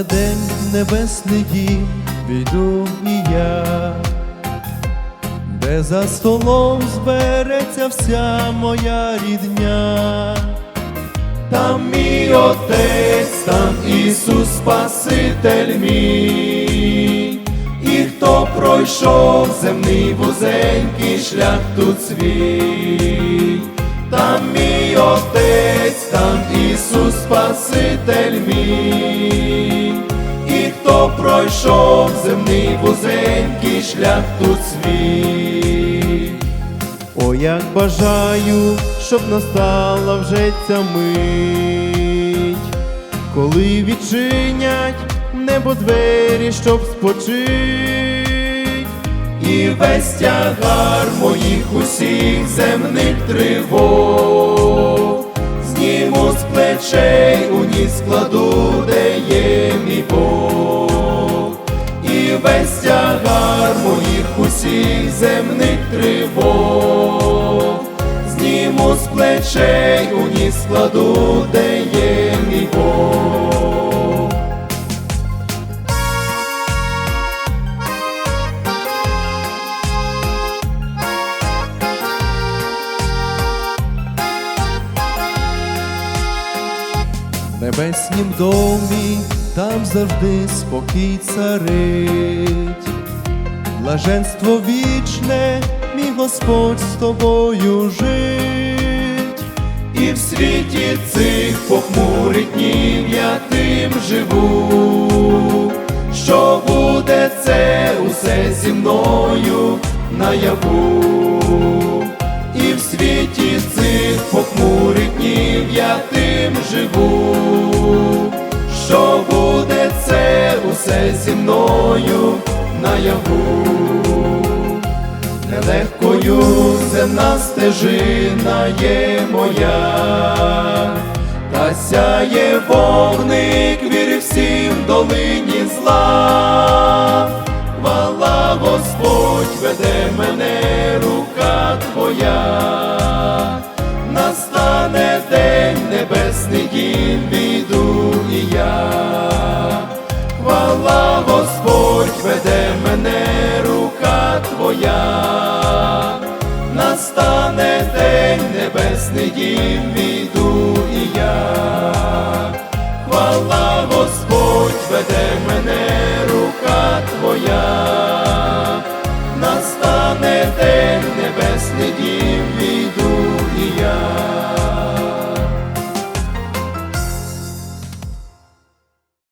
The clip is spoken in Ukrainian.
день небесний дім війду і я, де за столом збереться вся моя рідня. Там мій отець, там Ісус Спаситель мій, і хто пройшов земний вузенький шлях тут свій, там мій отець, там Ісус Спаситель мій, пройшов земний вузенький шлях тут свій. О, як бажаю, щоб настала вже ця мить, коли відчинять небо двері, щоб спочить, і весь тягар моїх усіх земних тривог, зніму з плечей уніс складу, де є мій Бог весь тягар моїх усіх земних тривог, зніму з плечей у уніс складу, де є мій Бог. В небеснім домі там завжди спокій царить, блаженство вічне, мій Господь з тобою жить, і в світі цих похмурих днів я тим живу, що буде це усе зі мною наяву, і в світі цих похмурих тим живу, що буде це усе зі мною наяву. Нелегкою земна стежина є моя, та сяє вогник віри всім долині зла. Хвала Господь веде мене твоя, настане день небесний дім війду і я. Хвала Господь веде